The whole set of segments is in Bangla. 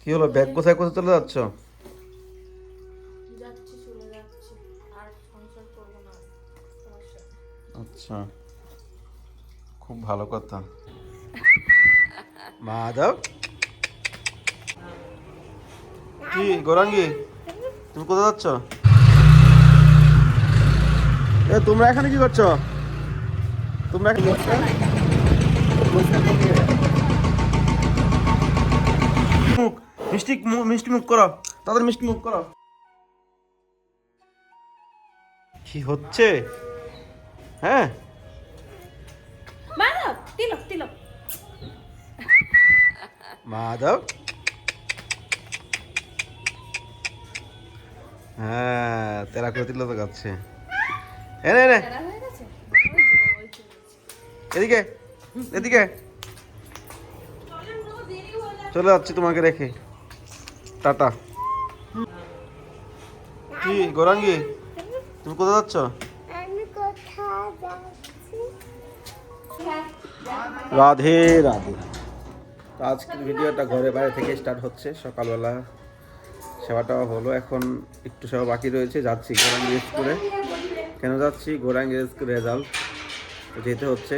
কি হলো ব্যাগ কোথায় কোথায় চলে যাচ্ছ। আচ্ছা। খুব ভালো কথা। মাধব? কি গোরাঙ্গি? তুমি কোথায় যাচ্ছ? এ তোমরা এখানে কি করছ? তোমরা এখানে মুখ মিষ্টি মিষ্টি মুখ করো। তাদের মিষ্টি মুখ করো। কি হচ্ছে? হ্যাঁ? মানব তিলক তিলক। মাধব? হ্যাঁ তেরা করে দিল তো গাচ্ছে এনে এনে। এদিকে এদিকে। চলে যাচ্ছি তোমাকে রেখে। টাটা। কি গোরাঙ্গি তুমি কোথায় যাচ্ছ? রাধে রাধে। তো আজকের ভিডিওটা ঘরে বাইরে থেকে স্টার্ট হচ্ছে সকালবেলা। সেবাটা হলো এখন একটু সেবা বাকি রয়েছে যাচ্ছি গোরাঙ্গি স্কুলে। কেন যাচ্ছি? গোরাঙ্গি স্কুল রেজাল্ট যেতে হচ্ছে।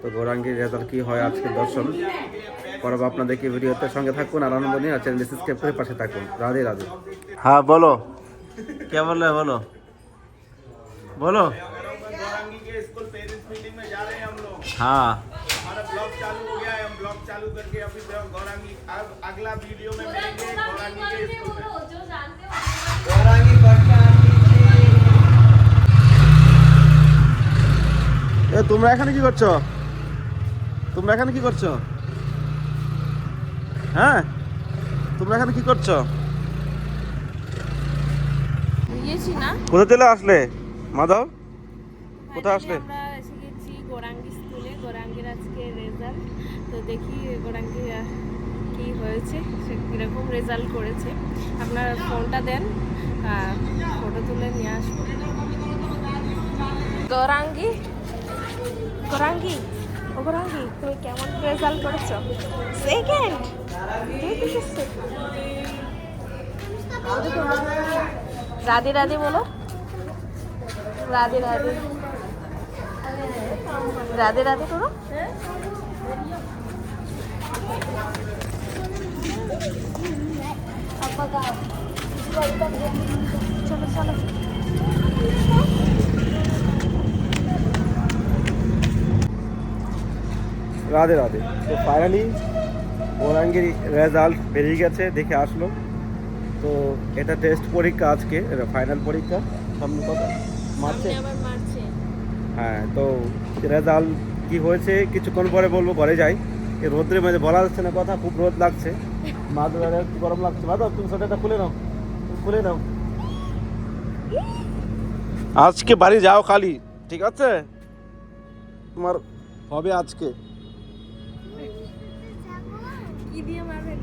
তো গোরাঙ্গির রেজাল্ট কি হয় আজকে দর্শন? পরব আপনাদেরকে ভিডিওতে সঙ্গে থাকুন আর আনন্দ নিয়ে আর চ্যানেল সাবস্ক্রাইব করে পাশে থাকুন রাধে রাধে হ্যাঁ বলো কে বললে বলো বলো गौरांगी के स्कूल पेरेंट्स मीटिंग में जा रहे हैं हम लोग हाँ हमारा ब्लॉग चालू हो गया है हम ब्लॉग चालू करके अभी गौरांगी अब अगला वीडियो में मिलेंगे गौरांगी के स्कूल में गौरांगी এ তোমরা এখানে কি করছো তোমরা এখানে কি করছো হ্যাঁ? তোমরা এখানে কি করছ? কোথা চলে আসলে? মাধব? কোথায় আসলে? এসে গেছি গোরাঙ্গি স্কুলে। গোরাঙ্গির আজকে রেজাল্ট তো দেখি গোরাঙ্গি কি হয়েছে সে কীরকম রেজাল্ট করেছে। আপনার ফোনটা দেন ফটো তুলে নিয়ে আসব। গৌরাঙ্গি? গৌরাঙ্গি? ও গৌরাঙ্গি তুমি কেমন রেজাল্ট করেছ? সেকেন্ড রাধে রাধে বলো। রাধে রাধে। রাধে রাধে করো। চলো চলো রাধে রাধে। তো ফাইনালি ওরাঙ্গের রেজাল্ট বেরিয়ে গেছে দেখে আসলো। তো এটা টেস্ট পরীক্ষা আজকে এটা ফাইনাল পরীক্ষা। সামনে কত? মার্চে মারছে। হ্যাঁ তো রেজাল্ট কি হয়েছে কিছুক্ষণ পরে বলব ঘরে যাই। এই রোদ্রের মধ্যে বলা যাচ্ছে না কথা খুব রোদ লাগছে। মাদুরের একটু গরম লাগছে? মাধব তুমি সোয়েটারটা খুলে নাও। খুলে নাও। আজকে বাড়ি যাও খালি ঠিক আছে? তোমার হবে আজকে।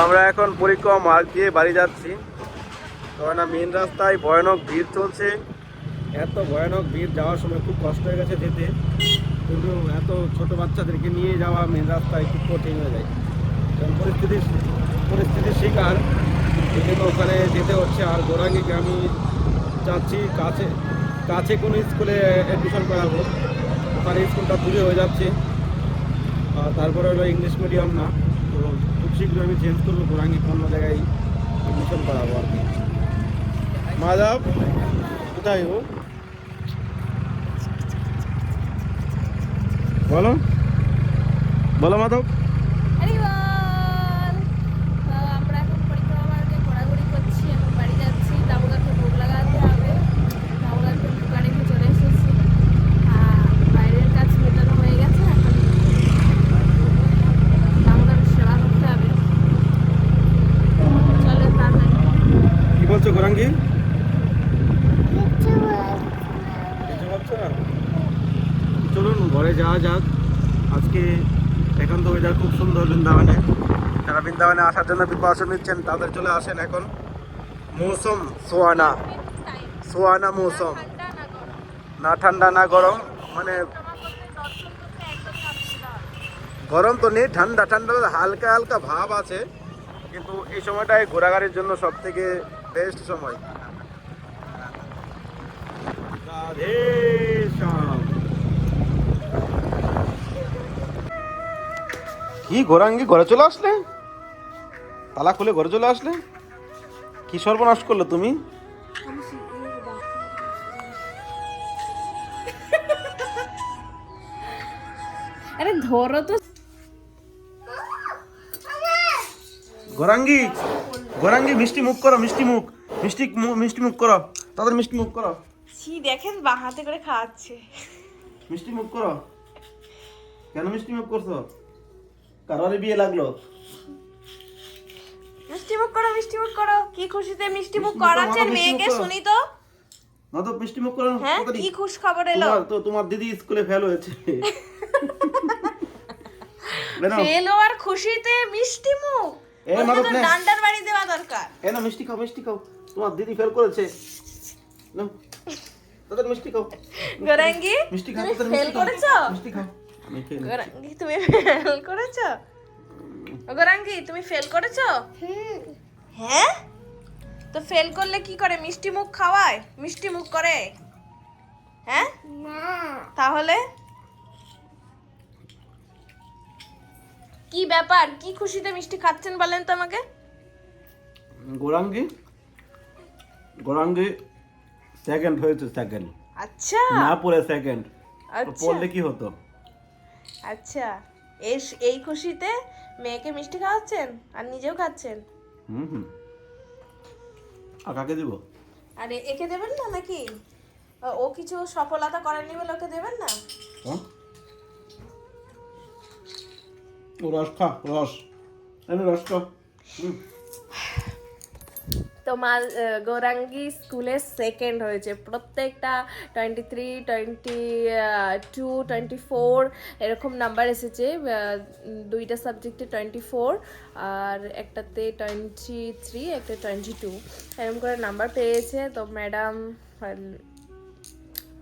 আমরা এখন পরিক্রমা মার্গ দিয়ে বাড়ি যাচ্ছি। তো না মেন রাস্তায় ভয়ানক ভিড় চলছে। এত ভয়ানক ভিড় যাওয়ার সময় খুব কষ্ট হয়ে গেছে যেতে। কিন্তু এত ছোট বাচ্চাদেরকে নিয়ে যাওয়া মেন রাস্তায় খুব কঠিন হয়ে যায়। কারণ পরিস্থিতির পরিস্থিতির শিকার। কিন্তু ওখানে যেতে হচ্ছে। আর গোরাঙ্গিকে আমি চাচ্ছি কাছে কাছে কোনো স্কুলে অ্যাডমিশন করাবো। ওখানে স্কুলটা দূরে হয়ে যাচ্ছে। আর তারপরে হলো ইংলিশ মিডিয়াম না। খুব শীঘ্র আমি চেঞ্জ করব, গোরাঙ্গি অন্য জায়গায় মিশন করাবো আর কি। মাধব, কোথায় ও? বলো। বলো মাধব আরে বল তো আমরা এখন পরিক্রমা মার্গে ঘোরাঘুরি করছি এখন বাড়ি যাচ্ছি দামোদরকে ভোগ লাগাতে হবে দামোদরকে দোকানে রেখে চলে এসেছি আর বাইরের কাজ মেটানো হয়ে গেছে এখন দামোদরের সেবা করতে হবে গোরাঙ্গি কিছু বলছি কিছু হচ্ছে না চলুন ঘরে যাওয়া যাক, আজকে এখন তো ওয়েদার খুব সুন্দর বৃন্দাবনে। যারা বৃন্দাবনে আসার জন্য প্রিপারেশন নিচ্ছেন, তাদের চলে আসেন এখন মৌসুম সোয়ানা। সোয়ানা মৌসুম। না ঠান্ডা, না গরম মানে গরম তো নেই, ঠান্ডা ঠান্ডা, হালকা হালকা ভাব আছে, কিন্তু এই সময়টাই ঘোরাঘুরির জন্য সব থেকে বেস্ট সময়। রাধে কি গোরাঙ্গি ঘরে চলে আসলে? তালা খুলে ঘরে চলে আসলে? কি সর্বনাশ করল তুমি? আরে ধরো তো। গোরাঙ্গি গোরাঙ্গি মিষ্টি মুখ করো মিষ্টি মুখ মিষ্টি মিষ্টি মুখ করো তাদের মিষ্টি মুখ করো। ছি দেখেন বা হাতে করে খাওয়াচ্ছে। মিষ্টি মুখ করো। কেন মিষ্টি মুখ করছ? কারোর বিয়ে লাগল? মিষ্টি মুখ করো মিষ্টি মুখ করো। কি খুশিতে মিষ্টি মুখ করাচ্ছেন মেয়েকে শুনি তো। না তো মিষ্টি মুখ করো হ্যাঁ কি খুশ খবর এলো? তো তোমার দিদি স্কুলে ফেল হয়েছে। ফেল হওয়ার খুশিতে মিষ্টি মুখ? এ মাদক নে। ডান্ডার বাড়ি দেওয়া দরকার। এ না মিষ্টি খাও মিষ্টি খাও। তোমার দিদি ফেল করেছে। তাদের মিষ্টি খাও। গোরাঙ্গি মিষ্টি খাও ফেল করেছ? মিষ্টি খাও। আমি গোরাঙ্গি তুমি ফেল করেছ? গোরাঙ্গি তুমি ফেল করেছ? হ্যাঁ? তো ফেল করলে কি করে? মিষ্টি মুখ খাওয়ায়? মিষ্টি মুখ করে? হ্যাঁ? তাহলে? কি ব্যাপার? কি খুশিতে মিষ্টি খাচ্ছেন বলেন তো আমাকে? গোরাঙ্গি গোরাঙ্গি সেকেন্ড হয়েছে সেকেন্ড আচ্ছা। না পড়ে সেকেন্ড আচ্ছা। পড়লে কি হতো? আচ্ছা এই এই খুশিতে মেয়েকে মিষ্টি খাওয়াচ্ছেন আর নিজেও খাচ্ছেন? হুম হুম। আর কাকে দিব? আরে একে দেবেন না নাকি? ও- কিছু সফলতা করেনি বলে ওকে দেবেন না? হ্যাঁ? ও রস খা রস। এনে রস খা হুম তো গৌরাঙ্গি স্কুলে সেকেন্ড হয়েছে। প্রত্যেকটা twenty three twenty two twenty four এরকম নাম্বার এসেছে। দুইটা সাবজেক্টে টোয়েন্টি ফোর আর একটাতে টোয়েন্টি থ্রি একটা টোয়েন্টি টু এরকম করে নাম্বার পেয়েছে। তো ম্যাডাম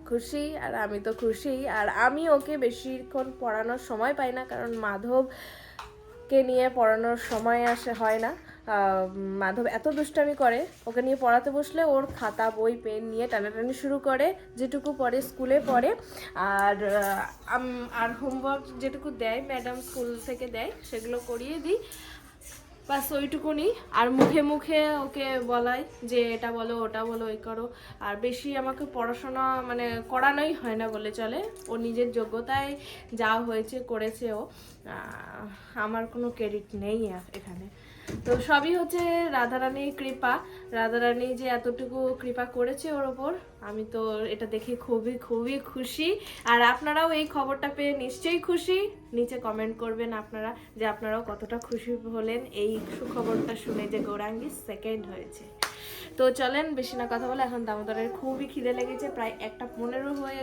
খুশি আর আমি তো খুশি। আর আমি ওকে বেশিক্ষণ পড়ানোর সময় পাই না, কারণ মাধবকে নিয়ে পড়ানোর সময় আসে, হয় না। মাধব এত দুষ্টামি করে, ওকে নিয়ে পড়াতে বসলে ওর খাতা, বই, পেন নিয়ে টানাটানি শুরু করে, যেটুকু পড়ে স্কুলে পড়ে। আর আর হোমওয়ার্ক যেটুকু দেয় ম্যাডাম স্কুল থেকে দেয়, সেগুলো করিয়ে দিই। বাস ওইটুকুনি। আর মুখে মুখে ওকে বলাই যে এটা বলো, ওটা বলো ওই করো। আর বেশি আমাকে পড়াশোনা মানে করানোই হয় না বলে চলে। ও নিজের যোগ্যতায় যা হয়েছে করেছে ও আমার কোনো ক্রেডিট নেই এখানে। তো সবই হচ্ছে রাধারানীর কৃপা। রাধারানী যে এতটুকু কৃপা করেছে ওর ওপর, আমি তো এটা দেখে খুবই খুবই খুশি। আর আপনারাও এই খবরটা পেয়ে নিশ্চয়ই খুশি। নিচে কমেন্ট করবেন আপনারা যে আপনারাও কতটা খুশি হলেন। এই সুখবরটা শুনে যে গৌরাঙ্গি সেকেন্ড হয়েছে। তো চলেন, বেশি না কথা বলে, এখন দামোদরের খুবই খিদে লেগেছে, প্রায় একটা পনেরো হয়ে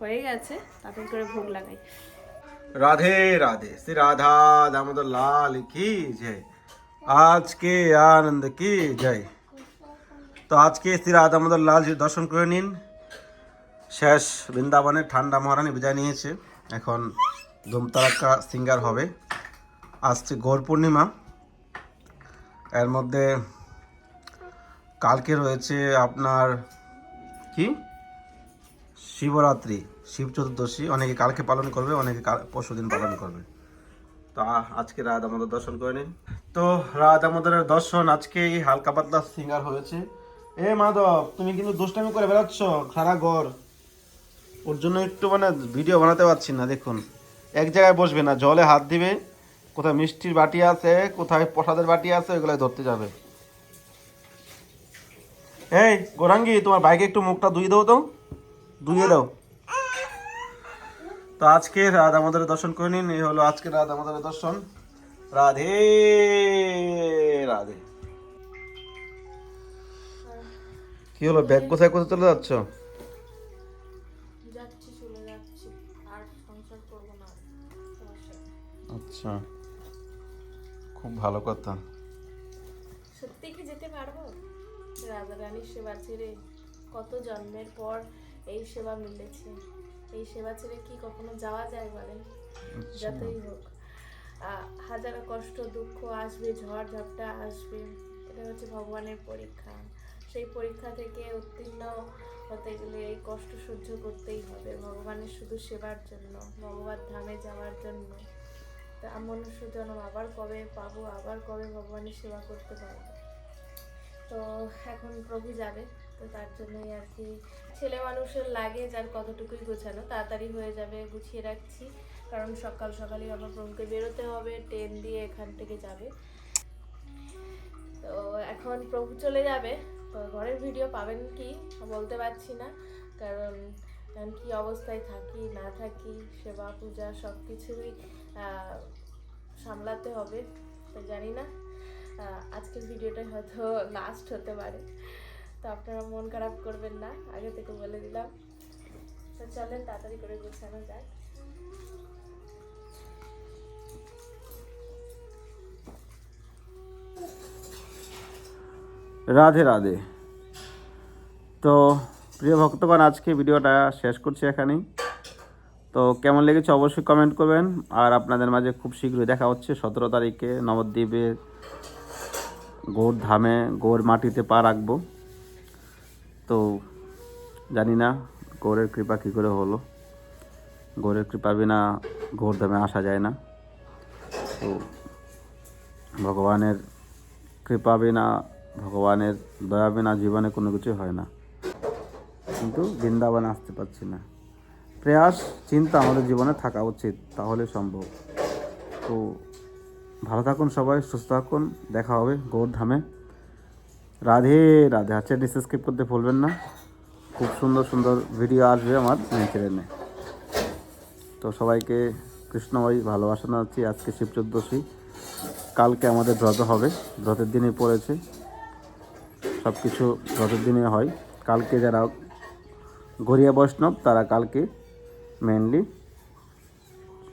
হয়ে গেছে। তাতে করে ভোগ লাগাই। রাধে রাধে, শ্রী রাধা দামোদর লাল, কি যে। আজকে আনন্দ কি? জয়। তো আজকে শ্রী রাধামদর লালজি দর্শন করে নিন। শেষ বৃন্দাবনে ঠান্ডা মহারানী বিদায় নিয়েছে। এখন ধুমতারাকা সিঙ্গার হবে। আজকে গৌর পূর্ণিমা। এর মধ্যে কালকে রয়েছে আপনার কি? শিবরাত্রি, শিব চতুর্দশী। অনেকে কালকে পালন করবে, অনেকে পরশু দিন পালন করবে। তো আজকে রাত আমাদের দর্শন করে নিন। তো রাত আমাদের দর্শন আজকে এই হালকা পাতলা সিঙ্গার হয়েছে। এ মাধব, তুমি কিন্তু দুষ্টামি করে বেড়াচ্ছ সারা ঘর। ওর জন্য একটু মানে ভিডিও বানাতে পারছি না, দেখুন। এক জায়গায় বসবে না, জলে হাত দিবে। কোথায় মিষ্টির বাটি আছে, কোথায় প্রসাদের বাটি আছে ওইগুলো ধরতে যাবে। এই, গোরাঙ্গি, তোমার বাইকে একটু মুখটা ধুয়ে দাও তো। ধুয়ে দাও। তো আজকে রাত আমাদের দর্শন করে নিন এই হলো আজকে রাত আমাদের দর্শন। রাধে রাধে। কি হলো ব্যাগ কোথায় কোথায় চলে যাচ্ছ। আচ্ছা খুব ভালো কথা। সত্যি কি যেতে পারব? রাজা রানীর সেবা ছেড়ে কত জন্মের পর এই সেবা মিলেছে। এই সেবা ছেড়ে কি কখনো যাওয়া যায় বলেন? যতই হোক। হাজারো কষ্ট দুঃখ আসবে ঝড় ঝাপটা আসবে। এটা হচ্ছে ভগবানের পরীক্ষা। সেই পরীক্ষা থেকে উত্তীর্ণ হতে গেলে এই কষ্ট সহ্য করতেই হবে। ভগবানের শুধু সেবার জন্য ভগবান ধামে যাওয়ার জন্য। তা মনুষ্য জন্ম আবার কবে পাবো? আবার কবে ভগবানের সেবা করতে পারব? তো এখন প্রভু যাবে। তো তার জন্যই আর কি ছেলে মানুষের লাগে যার কতটুকুই গোছানো, তাড়াতাড়ি হয়ে যাবে, গুছিয়ে রাখছি। কারণ সকাল সকালই আমার প্রভুকে বেরোতে হবে, ট্রেন দিয়ে এখান থেকে যাবে। তো এখন প্রভু চলে যাবে। তো ঘরের ভিডিও পাবেন কি বলতে পারছি না। কারণ কি অবস্থায় থাকি, না থাকি, সেবা, পূজা সব কিছুই সামলাতে হবে। তো জানি না আজকের ভিডিওটা হয়তো লাস্ট হতে পারে। তো আপনারা মন খারাপ করবেন না, আগে থেকে বলে দিলাম। তো চলেন, তাড়াতাড়ি করে গোছানো যায় রাধে রাধে। তো প্রিয় ভক্তগণ, আজকে ভিডিওটা শেষ করছি এখানেই। তো কেমন লেগেছে অবশ্যই কমেন্ট করবেন। আর আপনাদের মাঝে খুব শীঘ্রই দেখা হচ্ছে, সতেরো তারিখে নবদ্বীপে গৌর ধামে গৌর মাটিতে পা রাখব। তো জানি না, গৌরের কৃপা কী করে হলো? গৌরের কৃপা বিনা ধামে আসা যায় না। তো ভগবানের কৃপা বিনা, ভগবানের দয়া বিনা জীবনে কোনো কিছু হয় না। কিন্তু বৃন্দাবনে আসতে পারছি না। প্রয়াস, চিন্তা আমাদের জীবনে থাকা উচিত, তাহলে সম্ভব। তো ভালো থাকুন সবাই, সুস্থ থাকুন, দেখা হবে গৌর ধামে। রাধে রাধে। আচ্ছা সাবস্ক্রাইব করতে ভুলবেন না। খুব সুন্দর সুন্দর ভিডিও আসবে আমার চ্যানেলে তো সবাইকে কৃষ্ণময়ী ভালোবাসা জানাচ্ছি। আজকে শিব চোদ্দশী কালকে আমাদের ব্রত হবে। ব্রতের দিনে পড়েছে। সব কিছু ব্রতের দিনে হয়। কালকে যারা গড়িয়া বৈষ্ণব, তারা কালকে মেনলি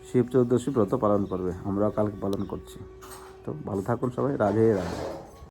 শিব চৌদ্দশী ব্রত পালন করবে। আমরাও কালকে পালন করছি। তো ভালো থাকুন সবাই। রাধে রাধে।